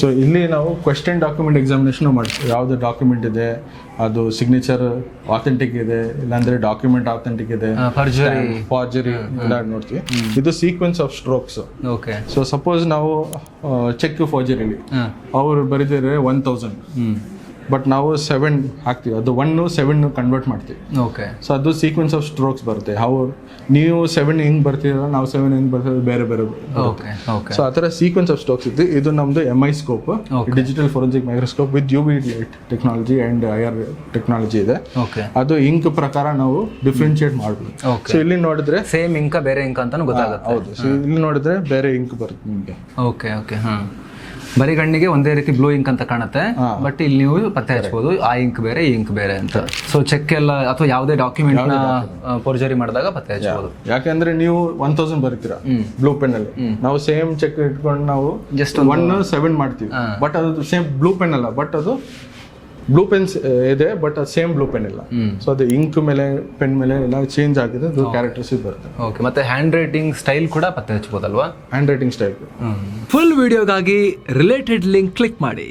So ಇಲ್ಲಿ ನಾವು question document examination ಮಾಡ್ತೀವಿ. ಯಾವುದು ಡಾಕ್ಯುಮೆಂಟ್ ಇದೆ ಅದು ಸಿಗ್ನೇಚರ್ ಆಥೆಂಟಿಕ್ ಇದೆ ಇಲ್ಲಾಂದ್ರೆ ಡಾಕ್ಯುಮೆಂಟ್ ಆಥೆಂಟಿಕ್ ಇದೆ ಫರ್ಜರಿ ಎಲ್ಲ ನೋಡ್ತೀವಿ. ಇದು sequence of strokes okay so suppose ನಾವು ಚೆಕ್ ಫಾರ್ಜರಿ ಅವರು ಬರೀತಾರೆ ಒನ್ ತೌಸಂಡ್ ಬಟ್ ನಾವು ಸೆವೆನ್ ಹಾಕ್ತೀವಿ. ಅದು ಒನ್ ಸೆವೆನ್ ಕನ್ವರ್ಟ್ ಮಾಡ್ತೀವಿ. ಓಕೆ ಸೊ ಅದು ಸೀಕ್ವೆನ್ಸ್ ಆಫ್ ಸ್ಟ್ರೋಕ್ಸ್ ಬರುತ್ತೆ. How ನೀವು ಸೆವೆನ್ ಹಿಂಗ್ ಬರ್ತೀರ ನಾವು ಸೆವೆನ್ ಹಿಂಗ್ ಬರ್ತೀವಿ ಬೇರೆ ಬೇರೆ ಓಕೆ ಓಕೆ ಸೊ ಆ ಥರ ಸೀಕ್ವೆನ್ಸ್ ಆಫ್ ಸ್ಟ್ರೋಕ್ಸ್ ಇದೆ ಇದು ನಮ್ದು M I scope. Digital forensic microscope with U V light technology and I R technology ಇದೆ. ಓಕೆ ಅದು ಇಂಕ್ ಪ್ರಕಾರ ನಾವು ಡಿಫ್ರೆನ್ಶಿಯೇಟ್ ಮಾಡ್ಬೋದು. ಸೊ ಇಲ್ಲಿ ನೋಡಿದ್ರೆ ಸೇಮ್ ಇಂಕ ಬೇರೆ ಇಂಕ್ ಅಂತಾನು ಗೊತ್ತಾಗುತ್ತೆ. ಹೌದು. ಸೊ ಇಲ್ಲಿ ನೋಡಿದ್ರೆ ಬೇರೆ ಇಂಕ್ ಬರುತ್ತೆ ನಿಮಗೆ. ಓಕೆ ಓಕೆ ಹಾಂ ಬರೀ ಕಣ್ಣಿಗೆ ಒಂದೇ ರೀತಿ ಬ್ಲೂ ಇಂಕ್ ಅಂತ ಕಾಣುತ್ತೆ. ಬಟ್ ಇಲ್ಲಿ ನೀವು ಪತ್ತೆ ಹಚ್ಬೋದು ಆ ಇಂಕ್ ಬೇರೆ ಈ ಇಂಕ್ ಬೇರೆ ಅಂತ. ಸೊ ಚೆಕ್ ಎಲ್ಲ ಅಥವಾ ಯಾವುದೇ ಡಾಕ್ಯುಮೆಂಟ್ನ ಫೋರ್ಜರಿ ಮಾಡಿದಾಗ ಪತ್ತೆ ಹಚ್ಬೋದು. ಯಾಕೆಂದ್ರೆ ನೀವು ಒನ್ ತೌಸಂಡ್ ಬರ್ತೀರಾ? ಬ್ಲೂ ಪೆನ್ ಅಲ್ಲಿ. ನಾವು ಸೇಮ್ ಚೆಕ್ ಇಟ್ಕೊಂಡು ನಾವು ಜಸ್ಟ್ ಒನ್ ಸೆವೆನ್ ಮಾಡ್ತೀವಿ. ಬಟ್ ಅದು ಸೇಮ್ ಬ್ಲೂ ಪೆನ್ ಅಲ್ಲ. ಬಟ್ ಅದು ಬ್ಲೂ ಪೆನ್ಸ್ ಇದೆ ಬಟ್ ಅದು ಸೇಮ್ ಬ್ಲೂ ಪೆನ್ ಇಲ್ಲ. ಸೊ ಅದು ಇಂಕ್ ಮೇಲೆ ಪೆನ್ ಮೇಲೆ ಎಲ್ಲ ಚೇಂಜ್ ಆಗಿದೆ ಅದು ಕ್ಯಾರೆಕ್ಟರ್ಸ್ ಬರುತ್ತೆ. ಓಕೆ ಮತ್ತೆ ಹ್ಯಾಂಡ್ ರೈಟಿಂಗ್ ಸ್ಟೈಲ್ ಕೂಡ ಪತ್ತೆ ಹಚ್ಬೋದಲ್ವಾ? ಹ್ಯಾಂಡ್ ರೈಟಿಂಗ್ ಸ್ಟೈಲ್ ಫುಲ್ ವಿಡಿಯೋಗಾಗಿ ರಿಲೇಟೆಡ್ ಲಿಂಕ್ ಕ್ಲಿಕ್ ಮಾಡಿ.